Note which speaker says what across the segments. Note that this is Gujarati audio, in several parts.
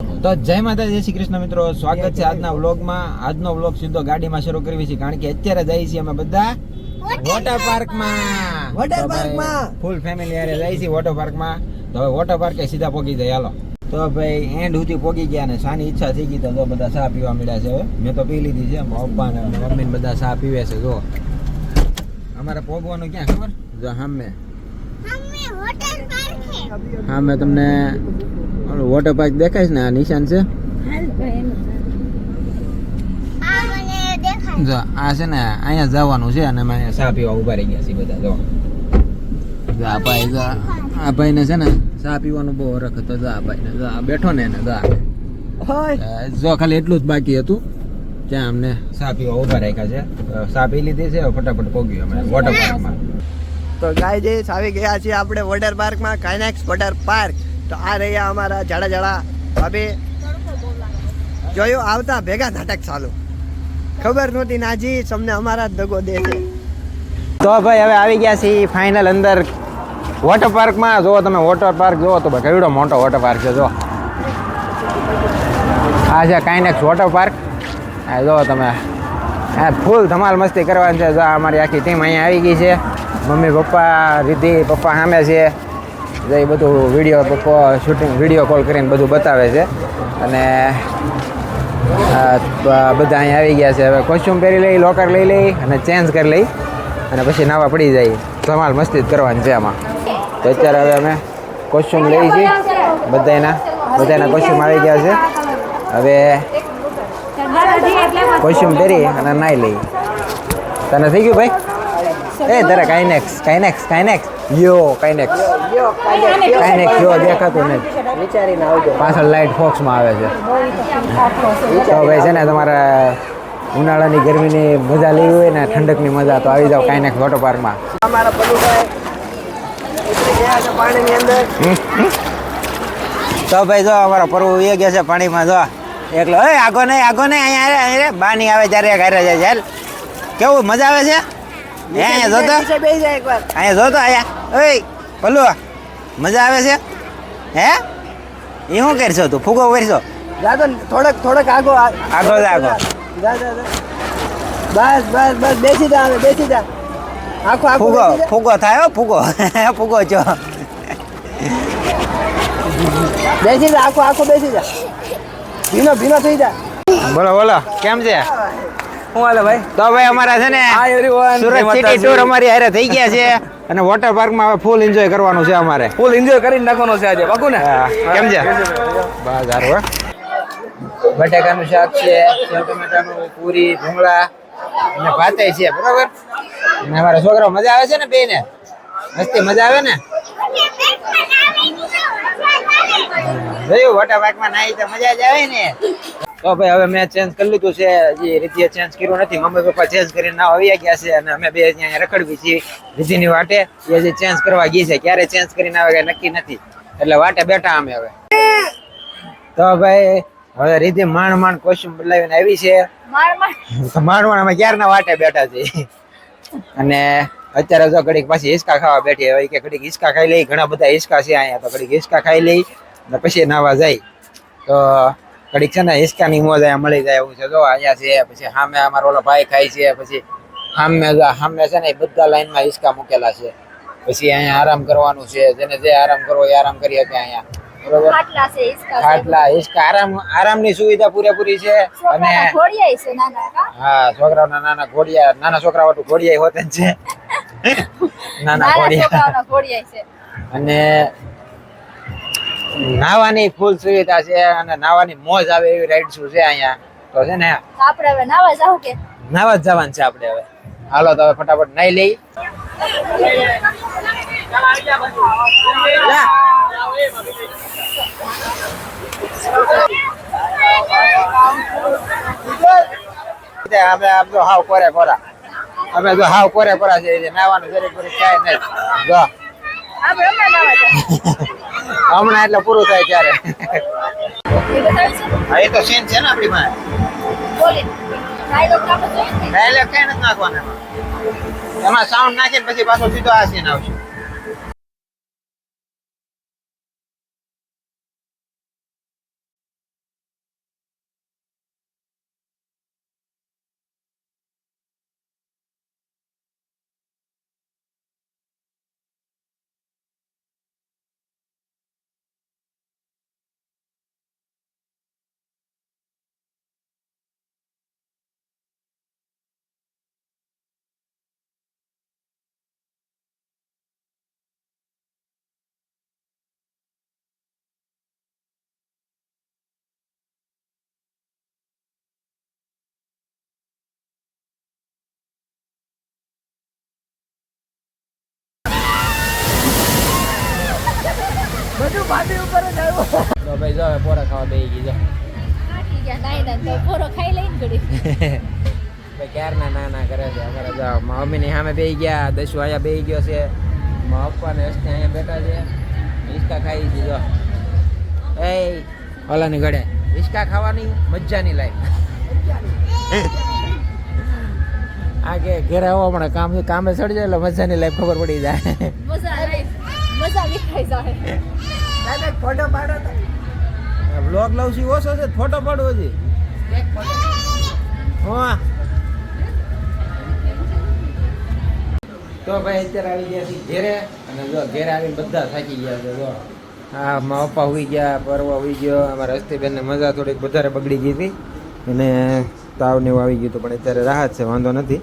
Speaker 1: તો જય માતા જય શ્રી કૃષ્ણ મિત્રો. સ્વાગત છે આજના વ્લોગમાં. આજનો વ્લોગ સીધો ગાડીમાં શરૂ કરવી છે કારણ કે અત્યારે જઈએ છીએ અમે બધા વોટર પાર્કમાં.
Speaker 2: વોટર પાર્કમાં.
Speaker 1: ફૂલ ફેમિલી હારે જઈએ છીએ વોટર પાર્કમાં. તો હવે વોટર પાર્કે સીધા પોગી જાય હાલો. તો ભાઈ એન્ડ સુધી પોગી ગયા ને સાની ઈચ્છા થઈ ગઈ તો જો બધા ચા પીવા મળ્યા છે મેં તો પી લીધી છે પપ્પા ને મમ્મી ને બધા ચા પીવે છે જો. અમારે પોગવાનું ક્યાં ખબર? જો સામે હા મેં તમને વોટર પાર્ક દેખાય છે ને? આ નિશાન છે? જો આ છે ને અહીંયા જવાનું છે અને અમે અહીંયા ચા પીવા ઊભા રહી ગયા છીએ બધા જો. જા આ ભાઈ જા આ ભાઈને છે ને ચા પીવાનું બહુ હરખ હતો. જા ભાઈ ભાઈને જા આ બેઠો ને એને જો જો ખાલી એટલું જ બાકી હતું. ત્યાં અમને ચા પીવા ઊભા રાખ્યા છે. ચા પી લીધી છે ફટાફટ પોગ્યું અમે વોટર પાર્કમાં
Speaker 2: તો ગાય જે આવી ગયા છીએ આપણે વોટર પાર્કમાં કાઇનેક્સ વોટર પાર્ક તો આ રહ્યા અમારા જાડા જાડા હવે જોયું, આવતા ભેગા નાટક ચાલુ. ખબર નહોતી નાજી તમને અમારા જ દગો દે છે
Speaker 1: તો ભાઈ, હવે આવી ગયા છીએ ફાઇનલ અંદર. વોટર પાર્કમાં જો તમે વોટર પાર્ક જુઓ તો ભાઈ, કેવડો મોટો વોટર પાર્ક છે જો આ છે કાઇનેક્સ વોટર પાર્ક આ જો તમે. આ ફૂલ ધમાલ મસ્તી કરવાની છે. જો અમારી આખી ટીમ અહીંયા આવી ગઈ છે. મમ્મી, પપ્પા, રિદ્ધિ, પપ્પા સામે છે. એ બધું વીડિયો શૂટિંગ વીડિયો કોલ કરીને બધું બતાવે છે. અને બધા અહીંયા આવી ગયા છે. હવે કોસ્ચ્યુમ પહેરી લઈ લોકર લઈ લઈ અને ચેન્જ કરી લઈ. અને પછી નાવા પડી જાય. ધમાલ મસ્તી કરવાની છે આમાં. તો અત્યારે હવે અમે કોસ્ચ્યુમ લઈ છીએ. બધાના બધાના કોસ્ચ્યુમ આવી ગયા છે. હવે કોસ્ચ્યુમ પહેરી અને નાઈ લઈ. તને થઈ ગયું ભાઈ? એ જરા કાઇનેક્સ કાઇનેક્સ કાઇનેક્સ યો કાઇનેક્સ કાઇનેક્સ જો દેખાતું નહીં.
Speaker 2: વિચારીને આવજો
Speaker 1: પાછળ લાઇટ ફોક્સમાં આવે છે. તો ભાઈ છે ને તમારે ઉનાળાની ગરમીની મજા લેવી હોય ને ઠંડકની મજા તો આવી જાઓ કાઇનેક્સ વોટર પાર્કમાં
Speaker 2: અમારા
Speaker 1: તો ભાઈ જો અમારો પરવું એ ગયા છે પાણીમાં જો. એકલો એ આગો નહીં આગો નહીં અહીંયા અરે, બાની આવે ત્યારે ઘરે જાય ચાલ કેવું મજા આવે છે? અહીંયા જોતો? અહીંયા જોતો અહીંયા. ઓય પલ્લુ મજા આવે છે? હે? એ શું કરશો તું? ફૂગો કરશો
Speaker 2: જા થોડોક થોડોક આગો
Speaker 1: આગો આગો.
Speaker 2: જા જા જા બસ બસ બસ બેસી જા હવે બેસી જા. આખો આખો
Speaker 1: ફૂગો ફૂગો થાય હો ફૂગો. ફૂગો છો.
Speaker 2: બેસી જા આખો આખો બેસી જા. ભીનો ભીનો થઈ જા.
Speaker 1: બોલો બોલો કેમ છે?
Speaker 2: હું હાલે ભાઈ?
Speaker 1: તો ભાઈ અમારા છે ને સુરત સિટી ટૂર અમારી હારે થઈ ગયા છે. અને વોટર પાર્કમાં હવે ફૂલ એન્જોય કરવાનું છે અમારે.
Speaker 2: ફૂલ એન્જોય કરી નાખવાનો છે આજે પાકું ને?
Speaker 1: કેમ છે? બસ સારું હો. બટાકાનું શાક છે સેવ ટમેટાનું પૂરી ભૂંગળા અને ભાતે છે બરોબર? અને અમારા છોકરાઓ મજા આવે છે ને બે ને મસ્તી મજા આવે ને? જોયું વોટર પાર્કમાં નાઈ તો મજા જ આવે ને. તો ભાઈ હવે મેં ચેન્જ કરી લીધું છે. હજી રીતિએ ચેન્જ કર્યું નથી. મમ્મી પપ્પા ચેન્જ કરીને ના આવી ગયા છે અને અમે બે અહીંયા રખડવી છીએ રીતિની વાટે. એ હજી ચેન્જ કરવા ગઈ છે. ક્યારે ચેન્જ કરીને આવે કઈ નક્કી નથી. એટલે વાટે બેઠા અમે હવે. તો ભાઈ હવે રીતિ માંડ માંડ કોશ્યુમ બદલાવીને આવી છે. માંડ માંડ. અમે ક્યારના વાટે બેઠા છીએ? અને અત્યારે જો ઘડીક પાછી હિસકા ખાવા બેઠી હોય કે ઘડીક હિસકા ખાઈ લઈ. ઘણા બધા હિસકા છે અહીંયા તો ઘડીક હિસકા ખાઈ લઈ અને પછી નાવા જાય. તો ઘડીક છે ને હિસકાની મોજ મળી જાય એવું છે. જો અહીંયા છે પછી સામે અમારો ઓલો ભાઈ ખાય છે પછી સામે સામે છે ને બધા લાઈનમાં હિસકા મૂકેલા છે. પછી અહીંયા આરામ કરવાનું છે. જેને જે આરામ કરવો એ આરામ કરી શકે અહીંયા. બરોબર?
Speaker 3: ખાટલા હિસકા
Speaker 1: આરામ આરામની સુવિધા પૂરેપૂરી છે. અને? હા? છોકરાઓના નાના ઘોડિયા નાના છોકરાઓ તો ઘોડિયા હોતે જ છે. નાના
Speaker 3: નાના
Speaker 1: ઘોડિયા.
Speaker 3: છે.
Speaker 1: અને નાવાની ફૂલ સુવિધા છે અને નાવાની મોજ આવે એવી રાઈડ શું છે અહીંયા. તો છે ને
Speaker 3: આપણે હવે નાવા જાવ કે?
Speaker 1: નાવા જ જવાનું છે આપણે હવે. હાલો તો હવે ફટાફટ નાઈ લઈ. અમે આમ તો હાવ કોરે કોરા. અમે તો હાવ કોરે કોરા છે નાવાનું જરીક જરીક થાય નહીં. જો.
Speaker 3: હમણાં
Speaker 1: એટલે પૂરું થાય ત્યારે? હા એ તો સીન છે ને આપણી પાસે.
Speaker 3: ડાયલોગ.
Speaker 1: કઈ નથી નાખવાના એમાં. એમાં સાઉન્ડ નાખીને પછી પાછો સીધો આ સીન આવશે
Speaker 2: પાટી ઉપર જ આવ્યો.
Speaker 1: તો ભાઈ જો હવે પોરા ખાવા બેહી ગઈ જો.
Speaker 3: થાકી ગયા નાઈ તો પોરો ખાઈ લઈને ગડી
Speaker 1: ભાઈ ક્યારના ના ના કરે છે? અમારા જો મમ્મીની સામે બેહી ગયા દસુ અહીંયા બેહી ગયો છે. મારા પપ્પા ને હસ્તે અહીંયા બેઠા છે. હિંચકા ખાઈ છે જો. એ ઓલાની ઘડે હિંચકા ખાવાની મજાની લાઈફ. આ કે ઘરે આવો હમણાં કામ કામે ચડી જાય એટલે મજાની લાઈફ ખબર પડી જાય.
Speaker 3: મજા મજા વિખાઈ જાય
Speaker 2: સાહેબ ફોટો પાડો તો.
Speaker 1: બ્લોગ લઉં છું ઓછો છે ફોટો પાડવો છે હા તો ભાઈ અત્યારે આવી ગયા છીએ ઘેરે અને જો ઘેરે આવીને બધા થાકી ગયા છે જો. હા મારા પપ્પા હોઈ ગયા પરવા હોઈ ગયો અમારા હસ્તીબેનને મજા થોડીક વધારે બગડી ગઈ હતી. અને તાવ ને એવું આવી ગયું હતું પણ અત્યારે રાહત છે વાંધો નથી.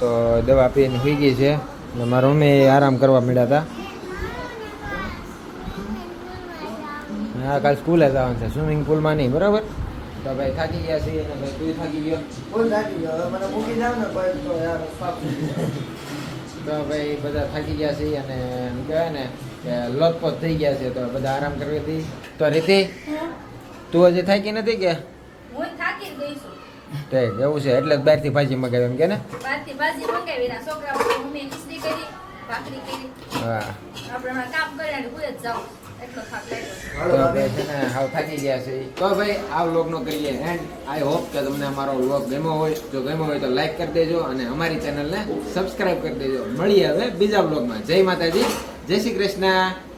Speaker 1: તો દવા પીને હોઈ ગઈ છે અને મારા મમ્મી આરામ કરવા મળ્યા હતા. હા કાલ સ્કૂલે જવાનું છે. સ્વિમિંગ પુલમાં નહીં બરાબર? તો ભાઈ થાકી ગયા છીએ અને ભાઈ તું થાકી ગયો?
Speaker 2: ફૂલ થાકી ગયો? મને મૂકી જાવ ને ભાઈ તો યાર
Speaker 1: તો ભાઈ બધા થાકી ગયા છે અને એમ કહેવાય ને કે લોતપોત થઈ ગયા છે તો બધા આરામ કરવી હતી. તો રીતિ તું હજી થાકી નથી કે?
Speaker 3: હું થાકી ગઈ છું.
Speaker 1: તે એવું છે એટલે જ બહારથી ભાજી મગાવી એમ કે ને?
Speaker 3: બહારથી ભાજી મંગાવી ના છોકરા મમ્મી ખીચડી કરી ભાખરી કરી.
Speaker 1: હા.
Speaker 3: આપણે કામ કર્યા ને હું જ જાઉં.
Speaker 1: થાકી ગયા છે. તો ભાઈ, આ વ્લોગનો કરીએ એન્ડ આઈ હોપ કે તમને અમારો વ્લોગ ગમ્યો હોય. જો ગમ્યો હોય તો લાઈક કરી દેજો અને અમારી ચેનલને સબસ્ક્રાઇબ કરી દેજો. મળીએ હવે બીજા વ્લોગમાં. જય માતાજી. જય શ્રી કૃષ્ણ.